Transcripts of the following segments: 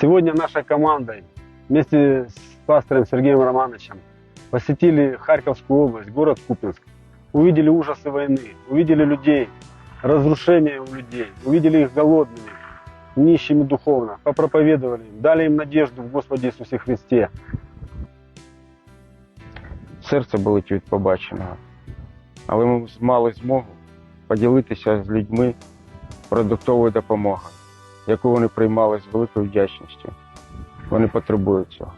Сегодня нашей командой вместе с пастором Сергеем Романовичем посетили Харьковскую область, город Купинск. Увидели ужасы войны, увидели людей, разрушения у людей, увидели их голодными, нищими духовно, попроповедовали им, дали им надежду в Господе Иисусе Христе. серце болить від побаченого. Але ми мали змогу поділитися з людьми продуктовою допомогою, яку вони приймали з великою вдячністю. Вони потребують цього.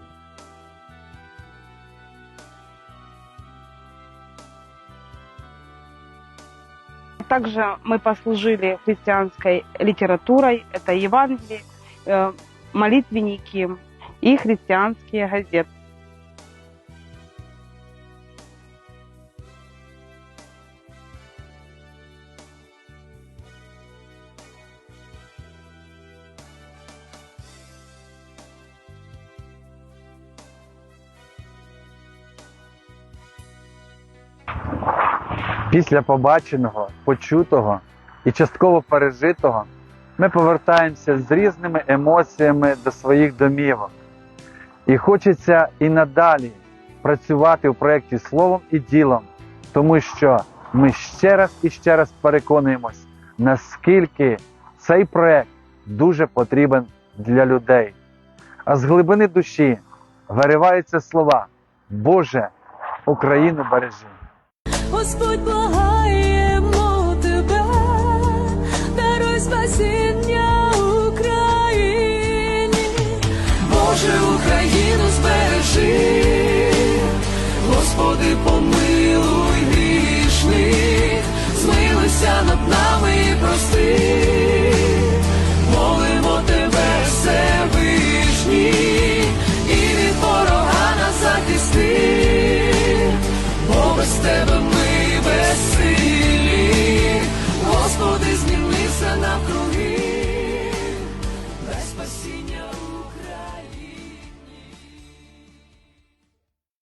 Также мы послужили христианской литературой, это Евангелие, э, молитвенники и христианские газеты. Після побаченого, почутого і частково пережитого ми повертаємося з різними емоціями до своїх домівок. І хочеться і надалі працювати у проєкті словом і ділом, тому що ми ще раз і ще раз переконуємось, наскільки цей проєкт дуже потрібен для людей. А з глибини душі вириваються слова Боже, Україну бережи. Господь благаємо na cruz.